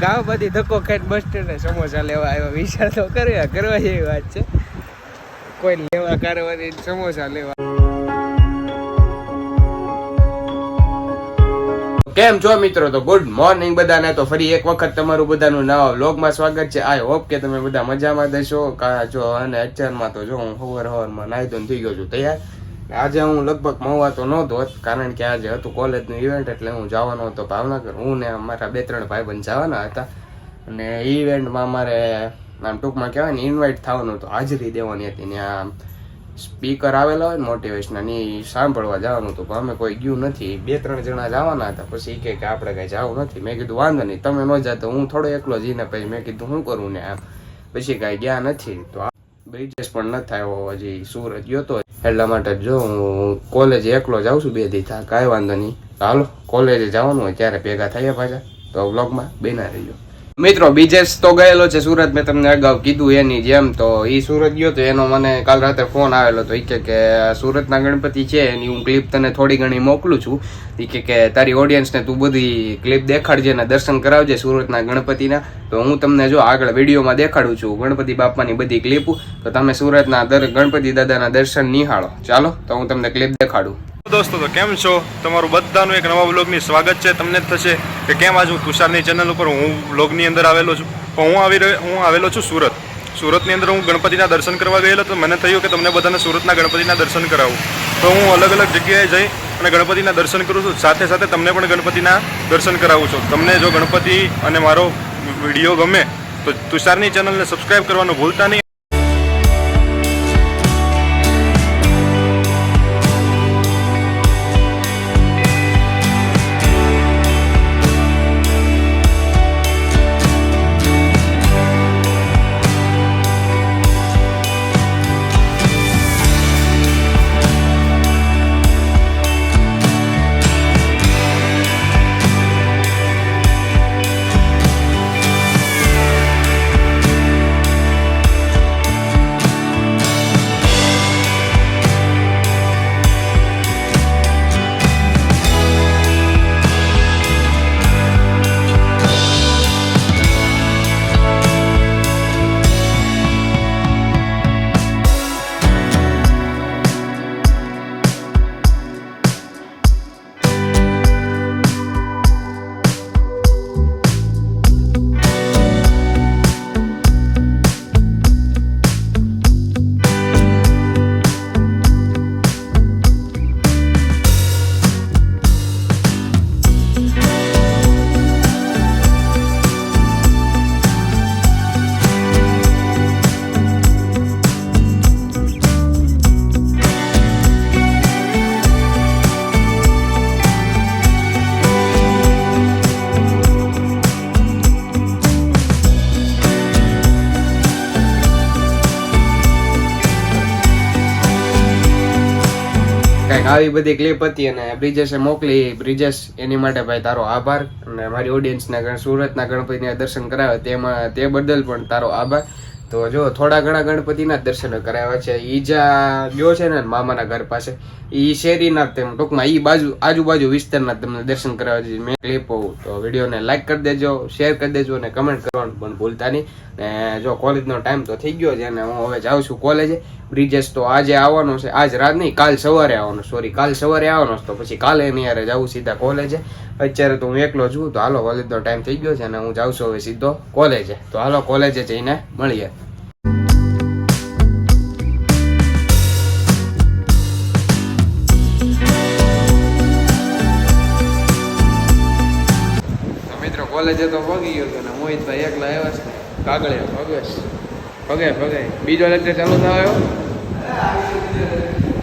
ગામ બધી ધક્કો ખાઈને બસ સ્ટેન્ડે સમોસા લેવા આવ્યા. વિચાર તો કર્યા, કરવા જેવી વાત છે. કોઈ લેવા કરવાની સમોસા લેવા. કેમ છો મિત્રો? તો ગુડ મોર્નિંગ બધાને. તો ફરી એક વખત તમારું બધાનું નવા વ્લોગમાં સ્વાગત છે. આઈ હોપ કે તમે બધા મજામાં દેશો કા જો અને અત્યારમાં તો જો હું હવર હવરમાં નાહી ધોઈને થઈ ગયો છું. તૈયાર? આજે હું લગભગ મવા તો નહોતો કારણ કે આજે હતું કોલેજનું ઇવેન્ટ એટલે હું જવાનો હતો ભાવનગર. હું ને મારા બે ત્રણ ભાઈબંધ જવાના હતા. અને ઇવેન્ટમાં મારે આમ ટૂંકમાં કહેવાય ને ઇન્વાઇટ થવાનું હતું. હાજરી દેવાની હતી. ને આમ સ્પીકર આવેલા હોય મોટિવેશનલ એ સાંભળવા જવાનું હતું. પણ અમે કોઈ ગયું નથી. બે ત્રણ જણા જવાના હતા. પછી એ કે આપણે કઈ જવું નથી. મેં કીધું, વાંધો નહીં. તમે ન જાતો હું થોડો એકલો જઈને પછી મેં કીધું શું કરું ને આમ? પછી કાંઈ ગયા નથી. તો આ બ્રિજેશ પણ ન થયો હજી સુરત ગયો તો એટલા માટે જો હું કોલેજ એકલો જાઉં છું, બે દી થા કાંઈ વાંધો નહીં. હાલો કોલેજે જવાનું હોય ત્યારે ભેગા થયા પાછા. તો બ્લોગમાં બેના રહીજો મિત્રો બીજેશ તો ગયેલો છે સુરત. મેં તમને અગાઉ કીધું એની જેમ તો એ સુરત ગયો તો એનો મને કાલ રાતે ફોન આવેલો તો એ કે કે સુરતના ગણપતિ છે, એની હું ક્લિપ તને થોડી ઘણી મોકલું છું. એ કે કે તારી ઓડિયન્સને તું બધી ક્લિપ દેખાડજે ને દર્શન કરાવજે સુરતના ગણપતિના. તો હું તમને જો આગળ વિડીયોમાં દેખાડું છું ગણપતિ બાપાની બધી ક્લિપ તો તમે સુરતના દર ગણપતિ દાદાના દર્શન નિહાળો. ચાલો, તો હું તમને ક્લિપ દેખાડું. દોસ્તો, તો કેમ છો? તમારું બધાનું એક નવા વ્લોગની સ્વાગત છે. તમને થશે કે કેમ આજ હું તુષારની ચેનલ ઉપર હું બ્લોગની અંદર આવેલો છું. પણ હું આવી રહ્યો, હું આવેલો છું સુરત. સુરતની અંદર હું ગણપતિના દર્શન કરવા ગયેલો તો મને થયું કે તમને બધાને સુરતના ગણપતિના દર્શન કરાવું. તો હું અલગ અલગ જગ્યાએ જઈ અને ગણપતિના દર્શન કરું છું. સાથે સાથે તમને પણ ગણપતિના દર્શન કરાવું છું. તમને જો ગણપતિ અને મારો વીડિયો ગમે, તો તુષારની ચેનલને સબસ્ક્રાઈબ કરવાનું ભૂલતા નહીં. કંઈક આવી બધી ક્લિપ હતી અને બ્રિજેશે મોકલી. બ્રિજેશ, એની માટે ભાઈ તારો આભાર અને મારી ઓડિયન્સના સુરતના ગણપતિના દર્શન કરાવ્યા તેમાં, તે બદલ પણ તારો આભાર. તો જો, થોડા ઘણા ગણપતિના દર્શન કરાવ્યા છે. ઈ જ્યાં ગયો છે ને મામાના ઘર પાસે. ઈ શેરીના તેમ ટૂંકમાં ઈ બાજુ, આજુબાજુ વિસ્તારના તમને દર્શન કરાવ્યા છે. મેં ક્લિપ તો વિડીયોને લાઈક કરી દેજો શેર કરી દેજો અને કમેન્ટ કરવાનું પણ ભૂલતા નહીં. ને જો કોલેજનો ટાઈમ તો થઈ ગયો છે અને હું હવે જાઉં છું કોલેજે બ્રિજેશ તો આજે આવવાનો છે. આજ રાત નહીં, કાલ સવારે આવવાનો સોરી કાલ સવારે આવવાનો છે. તો પછી કાલે એની યારે જાઉં સીધા કોલેજે અત્યારે તો હું એકલો છું, તો હાલો કોલેજનો ટાઈમ થઈ ગયો છે અને હું જાઉં છું હવે સીધો કોલેજે તો હાલો કોલેજે જઈને મળીએ. કોલેજે તો પગી ગયો હતો ને મોહિતભાઈ એકલા આવ્યા છે. કાગળે ભગેશ ભગે ભગે. બીજો લેક્ચર ચાલુ થયો?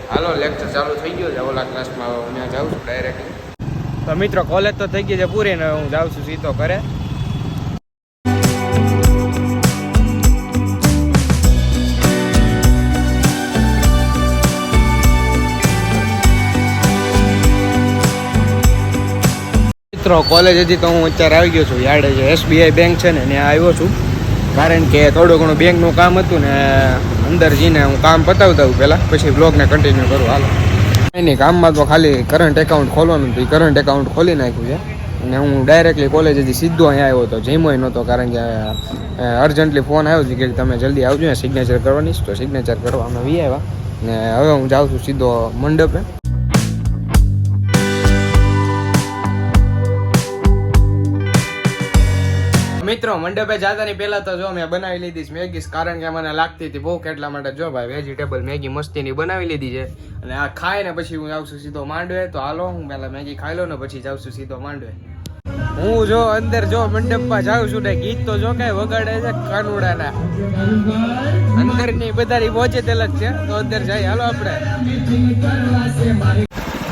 હાલો લેક્ચર ચાલુ થઈ ગયો છે. ઓલા ક્લાસમાં હું ત્યાં જાઉં છું ડાયરેક્ટ તો મિત્રો કોલેજ તો થઈ ગઈ છે પૂરી, ને હું જાઉં છું સીધો કરે મિત્રો કોલેજ હજી તો હું અત્યારે આવી ગયો છું. યાર્ડે એસબીઆઈ બેંક છે ને, ત્યાં આવ્યો છું. કારણ કે થોડું ઘણું બેંકનું કામ હતું ને અંદર જઈને હું કામ પતાવતા હું પહેલાં. પછી બ્લોગને કન્ટિન્યુ કરું, હાલો. એની કામમાં તો ખાલી કરંટ એકાઉન્ટ ખોલવાનું હતું. કરંટ એકાઉન્ટ ખોલી નાખ્યું છે. અને હું ડાયરેક્ટલી કોલેજેથી સીધો અહીંયા આવ્યો હતો. જમ્યો નહોતો, કારણ કે અર્જન્ટલી ફોન આવ્યો છે કે તમે જલ્દી આવજો ને સિગ્નેચર કરવાની. તો સિગ્નેચર કરવા અમે વી આવ્યા. ને હવે હું જાઉં છું સીધો મંડપે. મિત્રો, મંડપે જતાની પહેલા તો જો મેં બનાવી લીધી મેગી કારણ કે મને લાગતી હતી ભૂખ એટલા માટે જો ભાઈ વેજીટેબલ મેગી મસ્તીની બનાવી લીધી છે. અને આ ખાઈને પછી હું છું સીધો માંડવે. તો હાલો, હું પહેલા મેગી ખાઈ લઉં ને પછી જાઉં છું સીધો માંડવે. હું જો અંદર જો મંડપમાં જાઉં છું ને ગીત તો જો કઈ વગાડે છે કાનુડાના. અંદરની બધાની પહોંચે તેલક છે. તો અંદર જાય હાલો આપણે.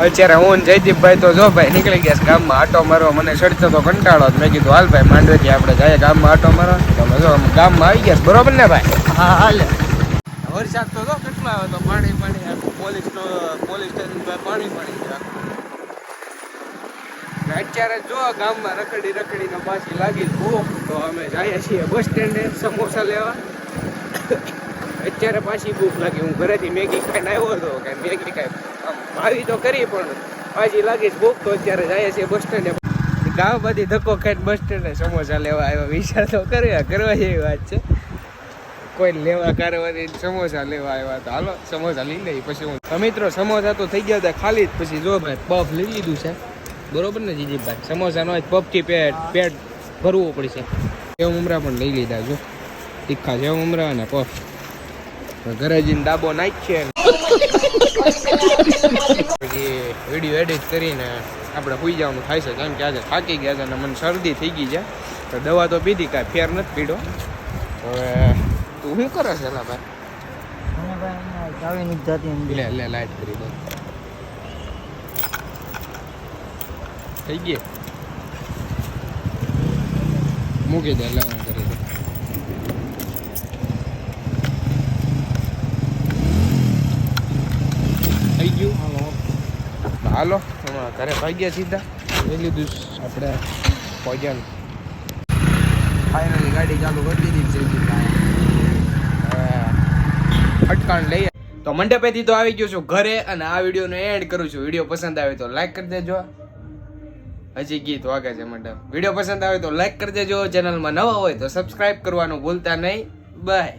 અત્યારે હું જયદીપભાઈ તો જો ભાઈ નીકળી ગયા ગામમાં આટો મારવા. મને ચડતો તો કંટાળો. મેં કીધું હાલ ભાઈ માંડવેથી આપણે જઈએ ગામમાં આટો મારવા. તમે જો ગામમાં આવી ગયા બરોબર ને ભાઈ? હા હાલે. વરસાદ તો જો કેટલો આવ્યો તો પાણી પાણી પોલીસ નો પોલીસ સ્ટેશન પર પાણી પાણી અત્યારે જો ગામમાં રખડી રખડીને પાછી લાગી ભૂખ તો અમે જઈએ છીએ બસ સ્ટેન્ડે સમોસા લેવા. અત્યારે પાછી ભૂખ લાગી. હું ઘરેથી મેગી ખાઈને આવ્યો હતો કે મેગી ખાઈ. આવી તો કરી, પણ પાછી લાગી છે ભૂખ તો અત્યારે જાય છીએ બસ સ્ટેન્ડે. ગામ બધી ધક્કો ખાઈને બસ સ્ટેન્ડે સમોસા લેવા આવ્યો. વિચાર તો કર્યા કરવા જેવી વાત છે. કોઈ લેવા કરવાની સમોસા લેવા આવ્યા તો હાલો, સમોસા લઈ લઈ પછી હું. મિત્રો, સમોસા તો થઈ ગયા હતા ખાલી જ. પછી જો ભાઈ, પફ લઈ લીધું છે. બરોબર ને, જીજીભાઈ? સમોસા નો પફથી પેટ પેટ ભરવું પડશે. એવું ઉમરા પણ લઈ લીધા, જો. તીખા જેવું ઉમરા અને પફ. ઘરે જઈને ડાબો નાખીએ પછી વીડિયો એડિટ કરીને આપણે સુઈ જવાનું થાય છે, કારણ કે આજે થાકી ગયા છે અને મને શરદી થઈ ગઈ છે. તો દવા તો પીધી, કાંઈ ફેર નથી પીડો. હવે તું શું કરે છે, એલા ભાઈ? લે લે લાઈટ કરી દે. થઈ ગઈ? મૂકી દે, લે હું કરી દે થઈ ગયું હાલો. ઘરે ભાગ્યા સીધા. લઈ લીધું આપણે પહોંચ્યા ફાઇનલી ગાડી ચાલુ કરી દીધી હવે અટકાણ લઈએ તો મંડપેથી તો આવી ગયો છું ઘરે અને આ વિડીયોનો એન્ડ કરું છું. વીડિયો પસંદ આવે તો લાઈક કરી દેજો. હજી ગીત વાગે છે મંડપ. વીડિયો પસંદ આવે તો લાઈક કરી દેજો. ચેનલમાં નવા હોય તો સબસ્ક્રાઈબ કરવાનું ભૂલતા નહીં. બાય